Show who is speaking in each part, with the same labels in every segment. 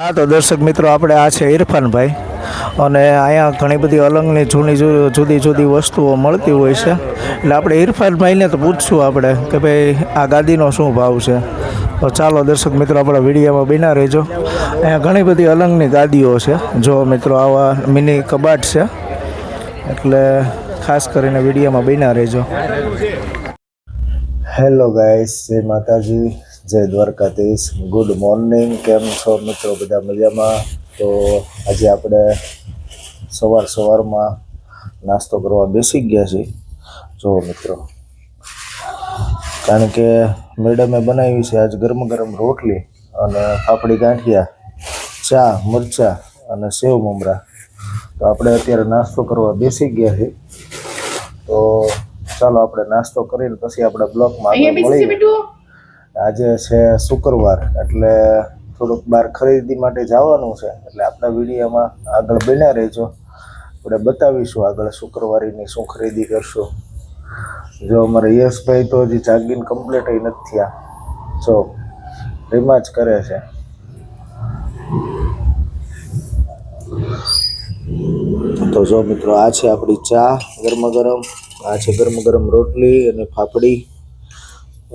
Speaker 1: હા, તો દર્શક મિત્રો, આપણે આ છે ઇરફાનભાઈ. અને અહીંયા ઘણી બધી અલંગની જૂની જુદી જુદી વસ્તુઓ મળતી હોય છે. એટલે આપણે ઇરફાનભાઈને તો પૂછશું આપણે કે ભાઈ, આ ગાદીનો શું ભાવ છે? તો ચાલો દર્શક મિત્રો, આપણા વિડીયોમાં બિના રહેજો. અહીંયા ઘણી બધી અલંગની ગાદીઓ છે. જો મિત્રો, આવા મિની કબાટ છે. એટલે ખાસ કરીને વિડીયોમાં બિના રહેજો. હેલો ગાઈસ જય માતાજી. જય દ્વારકાધીશ. ગુડ મોર્નિંગ કેમ છો મિત્રો? બધા મજામાં? તો આજે આપણે સવાર સવારમાં નાસ્તો કરવા બેસી ગયા છીએ. જો મિત્રો. કારણ કે મેડમે બનાવી છે આજ ગરમ ગરમ રોટલી અને ફાફડી ગાંઠિયા ચા મરચાં અને સેવ મમરા. તો આપણે અત્યારે નાસ્તો કરવા બેસી ગયા છીએ. તો ચાલો આપણે નાસ્તો કરીને પછી આપણે બ્લોકમાં આગળ મળીએ. આજે છે શુક્રવાર, એટલે થોડુંક બહાર ખરીદી માટે જવાનું છે, એટલે આપણા વિડીયોમાં આગળ બન્યા રહેજો. આપણે બતાવીશું આગળ શુક્રવારીની શું ખરીદી કરશું. જો અમારે યશભાઈ તો હજી જાગીને કમ્પ્લીટ નથી થયા. જો રિમાજ કરે છે. તો જો મિત્રો, આ છે આપણી ચા ગરમા ગરમ, આ છે ગરમ ગરમ રોટલી અને ફાફડી.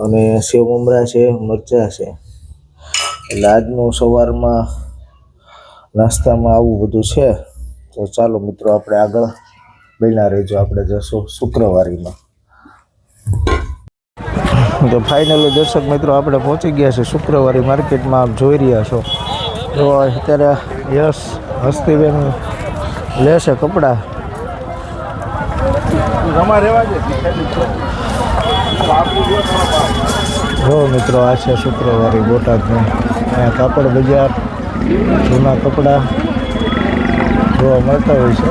Speaker 1: અને સેવ મમરા છે, મરચાં છે. એટલે આજનું સવારમાં નાસ્તામાં આવું બધું છે. તો ચાલો મિત્રો, આપણે આગળ બન્યા રહેજો. આપણે જશું શુક્રવારીમાં. તો ફાઇનલી દર્શક મિત્રો, આપણે પહોંચી ગયા છે શુક્રવારી માર્કેટમાં. આપ જોઈ રહ્યા છો. તો અત્યારે યશ હસ્તીબેન લેશે કપડાં. જો મિત્રો આ છે શુક્રવારી બોટાદનું. અહીંયા કાપડ બજાર જૂના કપડાં જોવા મળતા હોય છે.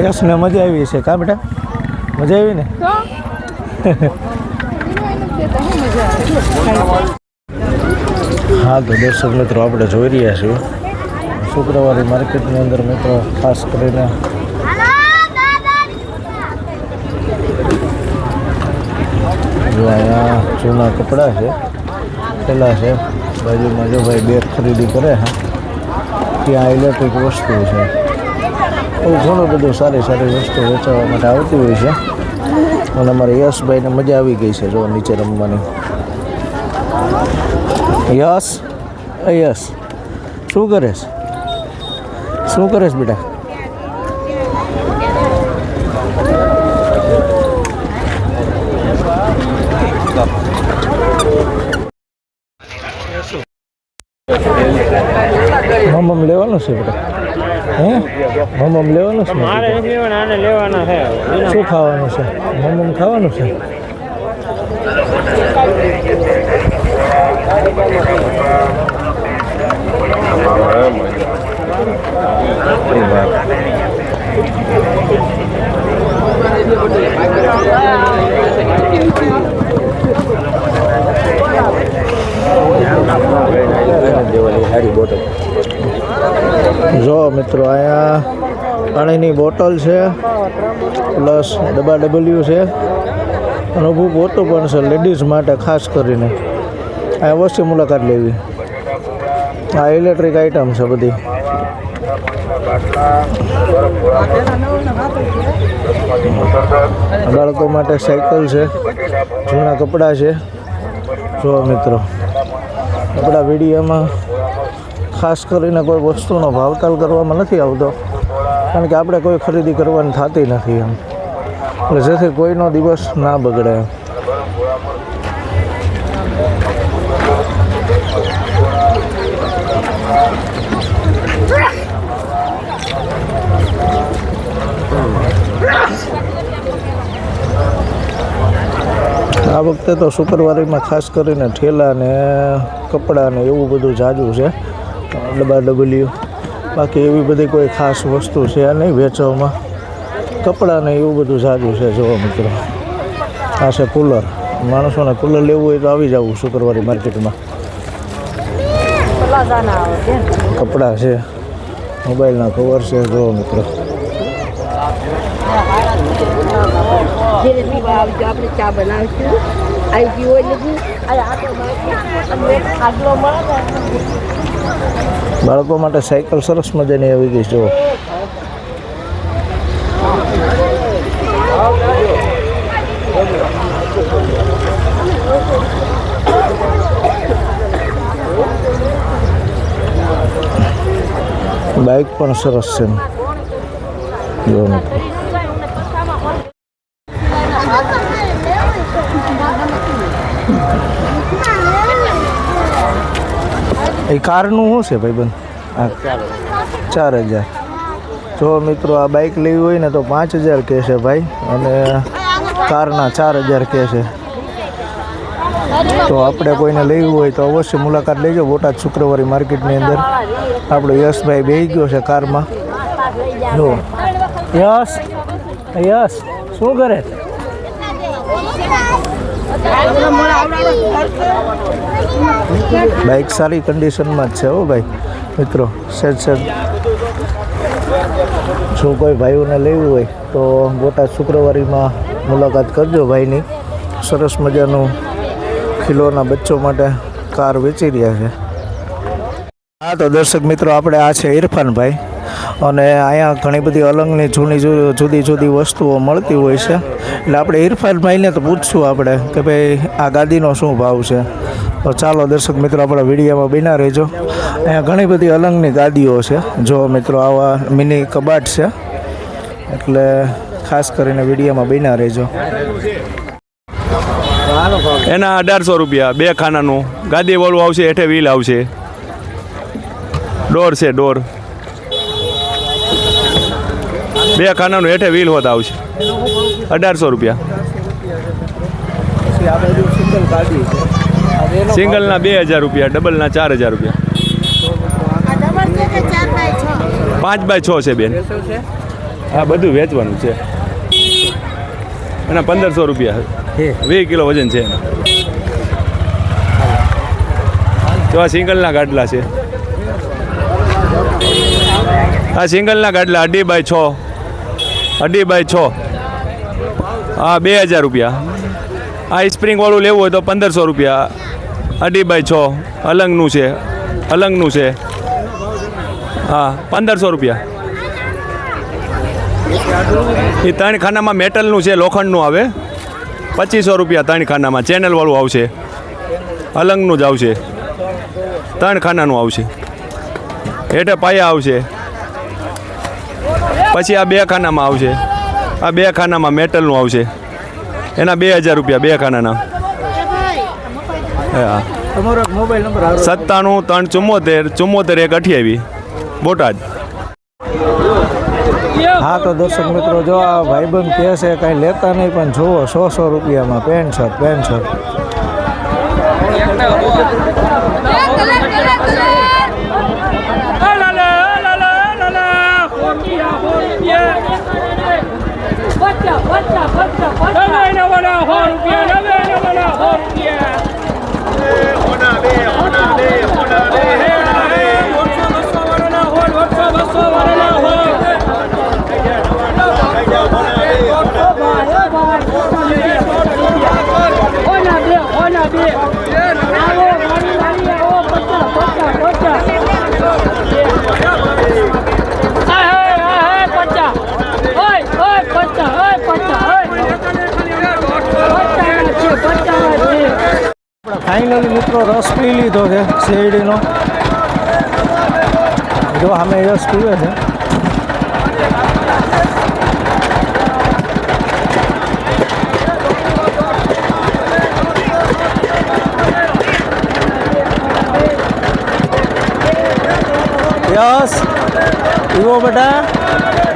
Speaker 1: યશને મજા આવી છે કા બેટા? મજા આવી ને? હા તો દર્શક મિત્રો આપણે જોઈ રહ્યા છીએ. શુક્રવારે માર્કેટની અંદર મિત્રો, ખાસ કરીને અહીંયા જૂના કપડાં છે, પેલા છે, બાજુમાં જો ભાઈ બેગ ખરીદી કરે છે ત્યાં ઇલેક્ટ્રિક વસ્તુ છે. એવું ઘણું બધું સારી સારી વસ્તુ વેચાવા માટે આવતી હોય છે. અને અમારે યશભાઈને મજા આવી ગઈ છે જો નીચે રમવાની. યશ યશ, શું કરેશ શું કરેશ બેટા? મમ લેવાનું છે બેટા. હે? મમ લેવાનું છે
Speaker 2: મારે આને લેવાના છે.
Speaker 1: શું ખાવાનું છે? મમ ખાવાનું છે એ વાત દેવાની સારી બોટલ જો અહીંયા પાણીની બોટલ છે, પ્લસ ડબ્બા ડબલ્યુ છે. અનુભવ પોતું પણ છે, લેડીઝ માટે ખાસ કરીને. આ અવશ્ય મુલાકાત લેવી. આ ઇલેક્ટ્રિક આઇટમ છે બધી. બાળકો માટે સાયકલ છે, જૂના કપડાં છે. જો મિત્રો આપણા વિડીયોમાં ખાસ કરીને કોઈ વસ્તુનો ભાવતાલ કરવામાં નથી આવતો. કારણ કે આપણે કોઈ ખરીદી કરવાની થતી નથી એમ. એટલે જેથી કોઈનો દિવસ ના બગડે. આ વખતે તો શુક્રવારીમાં ખાસ કરીને ઠેલા ને કપડાં ને એવું બધું જાજુ છે. ડબ્બા ડબલીઓ બાકી એવી બધી કોઈ ખાસ વસ્તુ છે નહીં વેચવામાં. કપડાં ને એવું બધું જાજુ છે જોવા મિત્રો. આ છે કુલર. માણસોને કુલર લેવું હોય તો આવી જવું શુક્રવારી માર્કેટમાં. કપડાં છે. મોબાઈલના કવર છે જોવા મિત્રો.
Speaker 3: આપણે ચા બનાવીશું. આવી ગયું હોય આગલો મળે
Speaker 1: બાળકો માટે સાયકલ સરસ મજાની આવી ગઈ જુઓ. બાઇક પણ સરસ છે. મિત્રો એ કારનું શું છે ભાઈબંધ? ચાર હજાર. જો મિત્રો આ બાઇક લેવી હોય ને તો પાંચ હજાર કહે છે ભાઈ અને કારના ચાર હજાર કહે છે. તો આપણે કોઈને લેવું હોય તો અવશ્ય મુલાકાત લેજો બોટાદ શુક્રવારી માર્કેટની અંદર. આપણો યશભાઈ બેહી ગયો છે કારમાં. જુઓ યશ યશ, શું કરે? બાઇક સારી કન્ડિશનમાં જ છે હો ભાઈ. મિત્રો, સેજ સેજ. જો કોઈ ભાઈઓને લેવું હોય તો બોટાદ શુક્રવારીમાં મુલાકાત કરજો ભાઈની. સરસ મજાનું ખીલોના બચ્ચો માટે કાર વેચી રહ્યા છે. હા, તો દર્શક મિત્રો, આપણે આ છે ઇરફાનભાઈ અને અહીંયા ઘણી બધી અલંગની જૂની જુદી જુદી વસ્તુઓ મળતી હોય છે. એટલે આપણે ઇરફાનભાઈને તો પૂછશું આપણે કે ભાઈ, આ ગાદીનો શું ભાવ છે? તો ચાલો દર્શક મિત્રો, આપણા વિડીયોમાં બિના રહેજો. અહીંયા ઘણી બધી અલંગની ગાદીઓ છે. જો મિત્રો, આવા મિની કબાટ છે. એટલે ખાસ કરીને વિડીયોમાં બિના રહેજો.
Speaker 4: એના અઢારસો રૂપિયા, બે ખાનાનું. ગાદી વાળું આવશે એઠે વ્હીલ આવશે. ડોર છે, ડોર. બે ખાનાનું હેઠે વ્હીલ હોત આવશે. અઢારસો રૂપિયા. સિંગલના બે હજાર રૂપિયા ડબલના ચાર હજાર રૂપિયા. પાંચ બાય છ છે બેન. હા બધું વેચવાનું છે. એના પંદરસો રૂપિયા. વીસ કિલો વજન છે. તો આ સિંગલના ગાડલા છે. આ સિંગલના ગાડલા અઢી બાય છ. અઢી બાય છ. હા, બે હજાર રૂપિયા. આ સ્પ્રિંગવાળું લેવું હોય તો પંદરસો રૂપિયા. અઢી બાય છ. અલંગનું છે. અલંગનું છે. હા, પંદરસો રૂપિયા. એ ત્રણ ખાનામાં મેટલનું છે, લોખંડનું આવે. પચીસો રૂપિયા ત્રણ ખાનામાં ચેનલવાળું આવશે. અલંગનું જ આવશે. ત્રણ ખાનાનું આવશે. હેઠે પાયા આવશે. પછી આ બે ખાનામાં આવશે. આ બે ખાનામાં મેટલનું આવશે. એના બે હજાર રૂપિયા બે ખાનાના. હા.
Speaker 1: તમારો મોબાઈલ નંબર
Speaker 4: સત્તાણું ત્રણ ચુમ્મોતેર ચુમ્મોતેર એક અઠ્યાવી. બોટાદ.
Speaker 1: હા તો દર્શક મિત્રો જો આ ભાઈબંધ કહે છે કાંઈ લેતા નહીં પણ જુઓ સો સો રૂપિયામાં pant shirt pant shirt. Finally મિત્રો રસ પી લીધો છે શેરડીનો. જો સામે રસ પીવે છે. યસ. પીવો બેટા.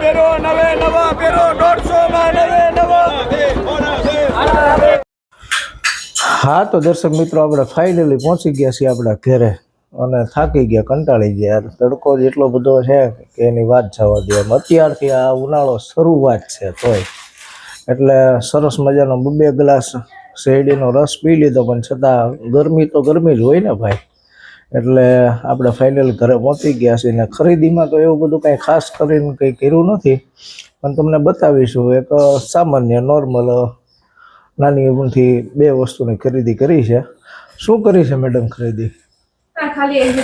Speaker 4: પહેરો નવે નવા પેરો દોઢસો માં નવે નવા
Speaker 1: હા, તો દર્શક મિત્રો, આપણે ફાઇનલી પહોંચી ગયા છીએ આપણા ઘરે અને થાકી ગયા, કંટાળી ગયા. તડકો જ એટલો બધો છે કે એની વાત જવા દે. અત્યારથી આ ઉનાળો શરૂઆત છે તોય. એટલે સરસ મજાનો બબે ગ્લાસ શેરડીનો રસ પી લીધો, પણ છતાં ગરમી તો ગરમી જ હોય ને ભાઈ. એટલે આપણે ફાઇનલ ઘરે પહોંચી ગયા છીએ ને ખરીદીમાં તો એવું બધું કાંઈ ખાસ કરીને કંઈ કર્યું નથી. પણ તમને બતાવીશું, એક સામાન્ય નોર્મલ નાની એમથી બે વસ્તુની ખરીદી કરી છે. શું કરી છે મેડમ ખરીદી?
Speaker 5: ખાલી અને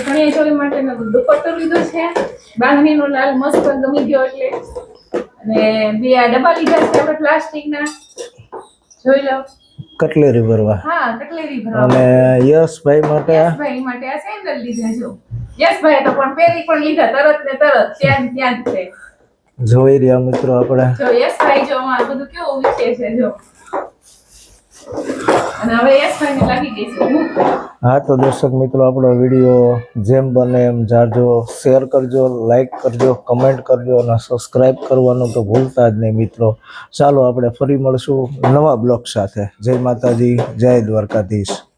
Speaker 1: કટલેરી ભરવા.
Speaker 5: હા કટલેરી ભરવા.
Speaker 1: અને યશભાઈ માટે
Speaker 5: યશભાઈ માટે આ સેન્ડલ લીધા જો. યશભાઈ તો પણ પહેરી પણ લીધા તરત ને તરત ત્યાં ત્યાં જ છે.
Speaker 1: જોઈ રહ્યા મિત્રો આપણે.
Speaker 5: જો યશભાઈ જો આ બધું કેવું વિશે છે જો.
Speaker 1: હા? તો દર્શક મિત્રો, આપણો વીડિયો જેમ બને એમ જાજો શેર કરજો લાઈક કરજો કમેન્ટ કરજો અને સબસ્ક્રાઈબ કરવાનું તો ભૂલતા જ નહીં મિત્રો. ચાલો, આપણે ફરી મળશું નવા બ્લોગ સાથે. જય માતાજી, જય દ્વારકાધીશ.